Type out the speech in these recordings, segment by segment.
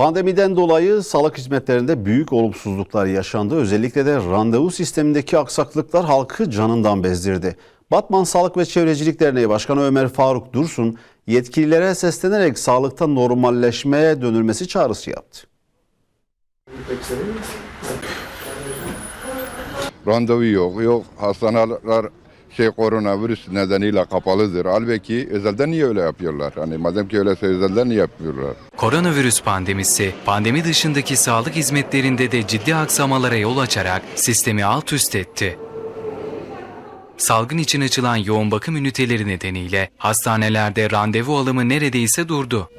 Pandemiden dolayı sağlık hizmetlerinde büyük olumsuzluklar yaşandı. Özellikle de randevu sistemindeki aksaklıklar halkı canından bezdirdi. Batman Sağlık ve Çevrecilik Derneği Başkanı Ömer Faruk Dursun yetkililere seslenerek sağlıkta normalleşmeye dönülmesi çağrısı yaptı. randevu yok. Yok hastaneler şey koronavirüs nedeniyle kapalıdır. Halbuki özelden niye öyle yapıyorlar? Hani madem ki öyleyse özelden niye yapıyorlar? Koronavirüs pandemisi, pandemi dışındaki sağlık hizmetlerinde de ciddi aksamalara yol açarak sistemi alt üst etti. Salgın için açılan yoğun bakım üniteleri nedeniyle hastanelerde randevu alımı neredeyse durdu.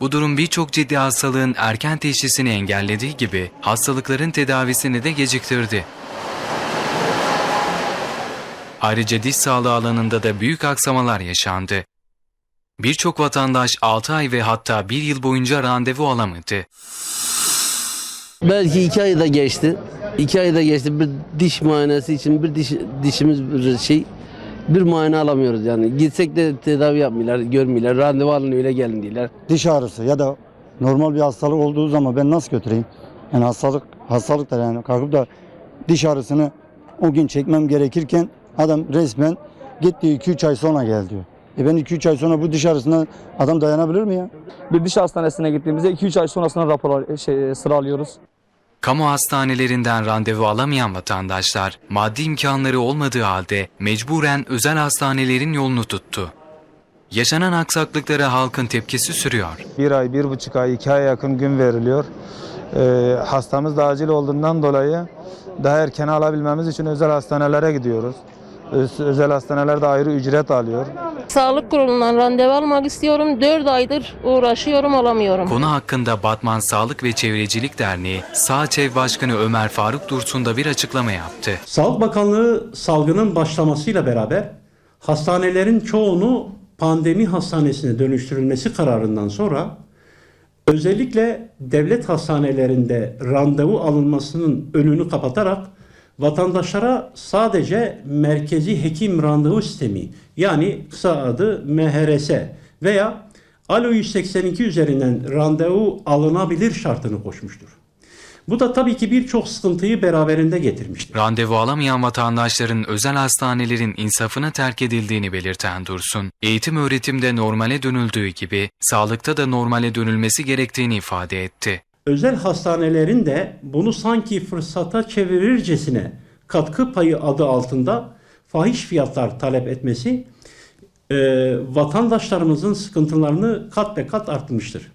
Bu durum birçok ciddi hastalığın erken teşhisini engellediği gibi hastalıkların tedavisini de geciktirdi. Ayrıca diş sağlığı alanında da büyük aksamalar yaşandı. Birçok vatandaş 6 ay ve hatta 1 yıl boyunca randevu alamadı. Belki iki ayda geçti. İki ayda geçti. Bir diş muayenesi için bir diş, dişimiz bir şey bir muayene alamıyoruz yani. Gitsek de tedavi yapmıyorlar, görmüyorlar. Randevu alın öyle gelin diyorlar. diş ağrısı ya da normal bir hastalık olduğu zaman ben nasıl götüreyim? Yani hastalık hastalık da yani kalkıp da diş ağrısını o gün çekmem gerekirken adam resmen gitti 2-3 ay sonra gel diyor. E ben 2-3 ay sonra bu diş ağrısına adam dayanabilir mi ya? Bir diş hastanesine gittiğimizde 2-3 ay sonrasında rapor şey, sıra alıyoruz. Kamu hastanelerinden randevu alamayan vatandaşlar maddi imkanları olmadığı halde mecburen özel hastanelerin yolunu tuttu. Yaşanan aksaklıklara halkın tepkisi sürüyor. bir ay, bir buçuk ay, iki aya yakın gün veriliyor. Ee, hastamız da acil olduğundan dolayı daha erken alabilmemiz için özel hastanelere gidiyoruz. Öz- özel hastaneler de ayrı ücret alıyor. Sağlık kurulundan randevu almak istiyorum. 4 aydır uğraşıyorum alamıyorum. Konu hakkında Batman Sağlık ve Çevrecilik Derneği Sağçev Başkanı Ömer Faruk Dursun da bir açıklama yaptı. Sağlık Bakanlığı salgının başlamasıyla beraber hastanelerin çoğunu pandemi hastanesine dönüştürülmesi kararından sonra özellikle devlet hastanelerinde randevu alınmasının önünü kapatarak vatandaşlara sadece merkezi hekim randevu sistemi yani kısa adı MHRS veya Alo 182 üzerinden randevu alınabilir şartını koşmuştur. Bu da tabii ki birçok sıkıntıyı beraberinde getirmiştir. Randevu alamayan vatandaşların özel hastanelerin insafına terk edildiğini belirten Dursun, eğitim öğretimde normale dönüldüğü gibi sağlıkta da normale dönülmesi gerektiğini ifade etti. Özel hastanelerin de bunu sanki fırsata çevirircesine katkı payı adı altında fahiş fiyatlar talep etmesi e, vatandaşlarımızın sıkıntılarını kat be kat artmıştır.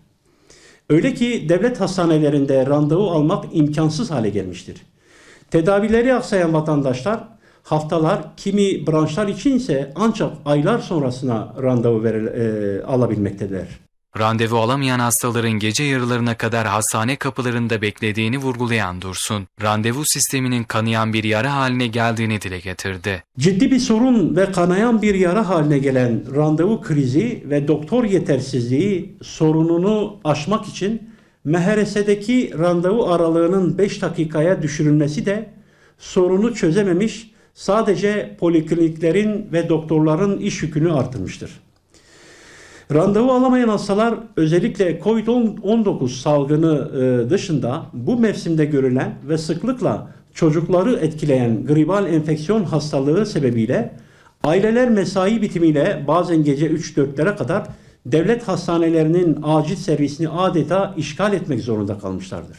Öyle ki devlet hastanelerinde randevu almak imkansız hale gelmiştir. Tedavileri aksayan vatandaşlar haftalar, kimi branşlar içinse ancak aylar sonrasına randevu e, alabilmektedirler. Randevu alamayan hastaların gece yarılarına kadar hastane kapılarında beklediğini vurgulayan Dursun, randevu sisteminin kanayan bir yara haline geldiğini dile getirdi. Ciddi bir sorun ve kanayan bir yara haline gelen randevu krizi ve doktor yetersizliği sorununu aşmak için MHRS'deki randevu aralığının 5 dakikaya düşürülmesi de sorunu çözememiş sadece polikliniklerin ve doktorların iş yükünü artırmıştır. Randevu alamayan hastalar özellikle COVID-19 salgını e, dışında bu mevsimde görülen ve sıklıkla çocukları etkileyen gribal enfeksiyon hastalığı sebebiyle aileler mesai bitimiyle bazen gece 3-4'lere kadar devlet hastanelerinin acil servisini adeta işgal etmek zorunda kalmışlardır.